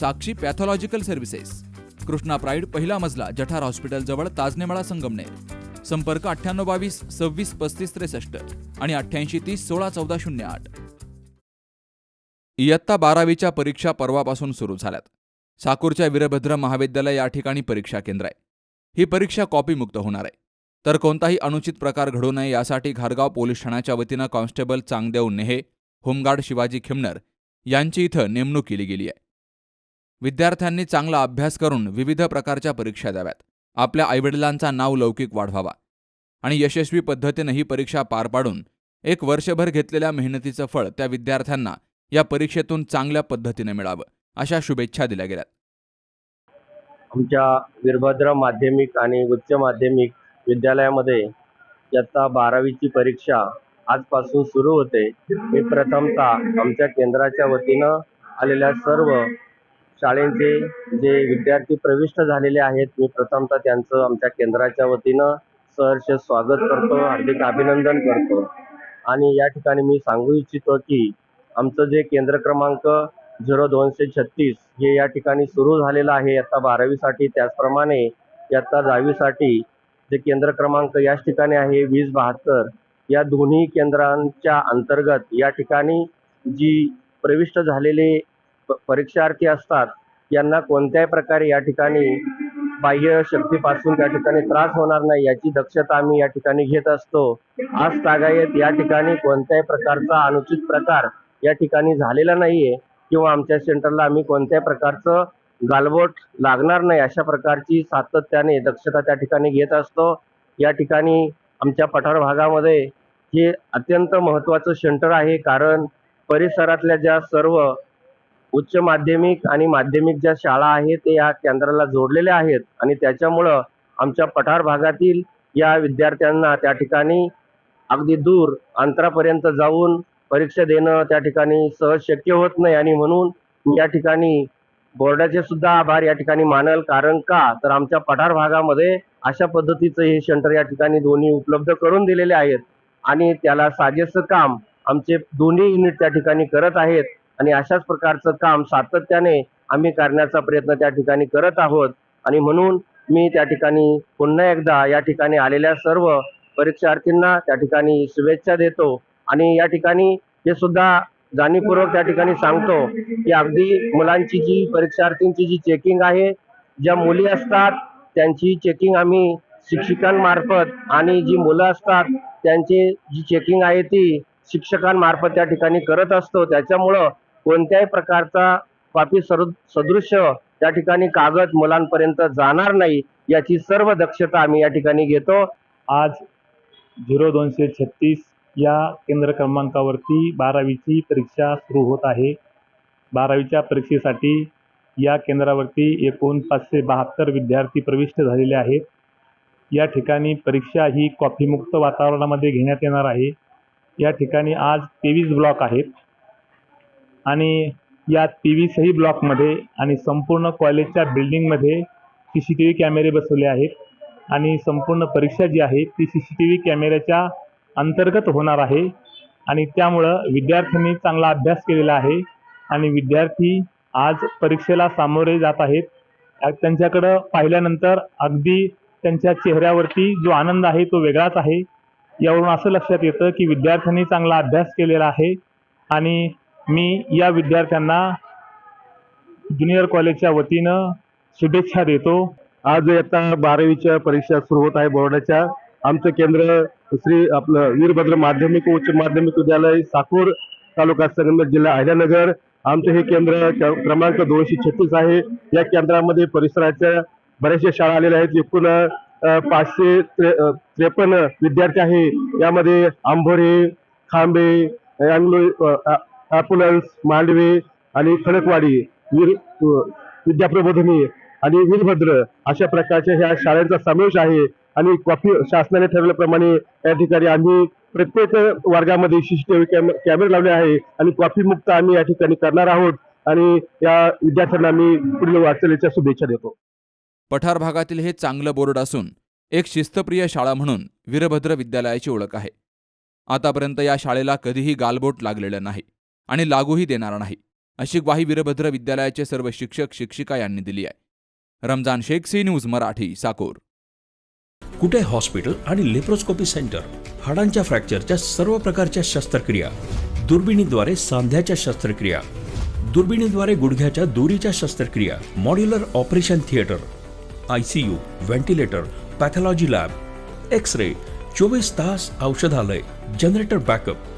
Sakshi pathological services. Krishna pride पहिला मजला जठार hospital जवळ ताजनेमाळा संगमनेर. संपर्क अठ्ठ्याण्णव बावीस सव्वीस पस्तीस त्रेसष्ट आणि अठ्ठ्याऐंशी तीस सोळा चौदा शून्य आठ. इयत्ता बारावीच्या परीक्षा परवापासून सुरू झाल्यात. साकूरच्या वीरभद्र महाविद्यालय या ठिकाणी परीक्षा केंद्र आहे. ही परीक्षा कॉपीमुक्त होणार आहे. तर कोणताही अनुचित प्रकार घडू नये यासाठी घारगाव पोलीस ठाण्याच्या वतीनं कॉन्स्टेबल चांगदेव नेहे होमगार्ड शिवाजी खिमनर यांची इथं नेमणूक केली गेली आहे. विद्यार्थ्यांनी चांगला अभ्यास करून विविध प्रकारच्या परीक्षा द्याव्यात. आपल्या आईवडिलांचा नाव लौकिक वाढवावा. आणि यशस्वी पद्धतीनं ही परीक्षा पार पाडून एक वर्षभर घेतलेल्या मेहनतीचं फळ त्या विद्यार्थ्यांना या परीक्षेतून चांगल्या पद्धतीने मिळावं अशा शुभेच्छा दिल्या गेल्यात. आमच्या वीरभद्र माध्यमिक आणि उच्च माध्यमिक विद्यालयामध्ये इयत्ता बारावीची परीक्षा आजपासून सुरू होते. मी प्रथमतः आमच्या केंद्राच्या वतीनं आलेल्या सर्व शाळेंचे जे विद्यार्थी प्रविष्ट झालेले आहेत मी प्रथमतः त्यांचं आमच्या केंद्राच्या वतीनं सहर्ष स्वागत करतो हार्दिक अभिनंदन करतो. आणि या ठिकाणी मी सांगू इच्छितो की आमचं जे केंद्र क्रमांक झिरो दोनशे छत्तीस हे या ठिकाणी सुरू झालेलं आहे इयत्ता बारावीसाठी. त्याचप्रमाणे इयत्ता दहावीसाठी जे केंद्र क्रमांक याच ठिकाणी आहे वीस बहात्तर या दोन्ही केंद्रांच्या अंतर्गत या ठिकाणी जी प्रविष्ट झालेले परीक्षार्थी असतात यांना कोणत्याही प्रकारे या ठिकाणी बाह्य शक्तीपासून त्या ठिकाणी त्रास होणार नाही याची दक्षता आम्ही या ठिकाणी घेत असतो. आज तागायत या ठिकाणी कोणत्याही प्रकारचा अनुचित प्रकार या ठिकाणी झालेला नाहीये किंवा आमच्या सेंटरला आम्ही कोणत्याही प्रकारचं गालबोट लागणार नाही अशा प्रकारची सातत्याने दक्षता त्या ठिकाणी घेत असतो. या ठिकाणी आमच्या पठार भागामध्ये हे अत्यंत महत्त्वाचं सेंटर आहे कारण परिसरातल्या ज्या सर्व उच्च माध्यमिक आणि माध्यमिक ज्या शाळा आहेत ते या केंद्राला जोडलेल्या आहेत आणि त्याच्यामुळं आमच्या पठार भागातील या विद्यार्थ्यांना त्या ठिकाणी अगदी दूर अंतरापर्यंत जाऊन परीक्षा देणं त्या ठिकाणी सहज शक्य होत नाही आणि म्हणून या ठिकाणी बोर्डाचे सुद्धा आभार या ठिकाणी मानल. कारण का? तर आमच्या पठार भागामध्ये अशा पद्धतीचं हे सेंटर या ठिकाणी दोन्ही उपलब्ध करून दिलेले आहेत आणि त्याला साजेसं काम आमचे दोन्ही युनिट त्या ठिकाणी करत आहेत. आणि अशाच प्रकारचं काम सातत्याने आम्ही करण्याचा प्रयत्न त्या ठिकाणी करत आहोत. आणि म्हणून मी त्या ठिकाणी पुन्हा एकदा या ठिकाणी आलेल्या सर्व परीक्षार्थींना त्या ठिकाणी शुभेच्छा देतो. आणि या ठिकाणी हे सुद्धा जाणीवपूर्वक त्या ठिकाणी सांगतो की अगदी मुलांची जी परीक्षार्थींची जी चेकिंग आहे ज्या मुली असतात त्यांची चेकिंग आम्ही शिक्षकांमार्फत आणि जी मुलं असतात त्यांची जी चेकिंग आहे ती शिक्षकांमार्फत त्या ठिकाणी करत असतो. त्याच्यामुळं कोणत्याही प्रकारचा पापी सदृ सदृश्य त्या ठिकाणी कागद मुलांपर्यंत जाणार नाही याची सर्व दक्षता आम्ही या ठिकाणी घेतो. आज झिरो दोनशे छत्तीस या केंद्र क्रमांकावरती बारावीची परीक्षा सुरू होत आहे. बारावीच्या परीक्षेसाठी या केंद्रावरती एकूण पाचशे बहात्तर विद्यार्थी प्रविष्ट झालेले आहेत. या ठिकाणी परीक्षा ही कॉफीमुक्त वातावरणामध्ये घेण्यात येणार आहे. या ठिकाणी आज तेवीस ब्लॉक आहेत. आणि या पी व्ही सही ब्लॉकमध्ये आणि संपूर्ण कॉलेजच्या बिल्डिंगमध्ये सी सी टी व्ही कॅमेरे बसवले आहेत. आणि संपूर्ण परीक्षा जी आहे ती सी सी टी व्ही कॅमेऱ्याच्या अंतर्गत होणार आहे. आणि त्यामुळं विद्यार्थ्यांनी चांगला अभ्यास केलेला आहे. आणि विद्यार्थी आज परीक्षेला सामोरे जात आहेत. त्यांच्याकडं पाहिल्यानंतर अगदी त्यांच्या चेहऱ्यावरती जो आनंद आहे तो वेगळाच आहे. यावरून असं लक्षात येतं की विद्यार्थ्यांनी चांगला अभ्यास केलेला आहे. आणि मी या विद्यार्थ्यांना ज्युनियर कॉलेजच्या वतीनं शुभेच्छा देतो. आज आता बारावीच्या परीक्षा सुरू होत आहे बोर्डाच्या. आमचं केंद्र श्री आपलं वीरभद्र माध्यमिक उच्च माध्यमिक विद्यालय साकूर तालुका संगमेश्वर जिल्हा अहिल्यानगर. आमचं हे केंद्र क्रमांक दोनशे छत्तीस आहे. या केंद्रामध्ये परिसराच्या बऱ्याचशा शाळा आलेल्या आहेत. एकूण पाचशे त्रे त्रेपन्न विद्यार्थी आहे. यामध्ये आंभोरे खांबे अँग्लो ॲपुलन्स मांडवे आणि खडकवाडी वीर विद्याप्रबोधनी आणि वीरभद्र अशा प्रकारच्या ह्या शाळांचा समावेश आहे. आणि कॉफी शासनाने ठरवल्याप्रमाणे या ठिकाणी आम्ही प्रत्येक वर्गामध्ये सीसीटीव्ही कॅमेरे लावले आहे आणि कॉफी मुक्त आम्ही या ठिकाणी करणार आहोत. आणि या विद्यार्थ्यांना मी पुढील वाटचालीच्या शुभेच्छा देतो. पठार भागातील हे चांगलं बोर्ड असून एक शिस्तप्रिय शाळा म्हणून वीरभद्र विद्यालयाची ओळख आहे. आतापर्यंत या शाळेला कधीही गालबोट लागलेलं नाही. आणि लागूही देणार नाही. अशी ग्वाही वीरभद्र विद्यालयाचे सर्व शिक्षक शिक्षिका यांनी दिली आहे. Ramzan Shaikh C news Marathi Sakor. Kute hospital आणि लेप्रोस्कोपी सेंटर? हाडांच्या फ्रॅक्चरच्या सर्व प्रकारच्या शस्त्रक्रिया. दुर्बिणीद्वारे सांध्याच्या शस्त्रक्रिया. दुर्बिणीद्वारे गुडघ्याच्या दोरीच्या शस्त्रक्रिया. Modular operation theatre. I C U ventilator pathology lab. X ray चोवीस तास औषधालय. Generator backup.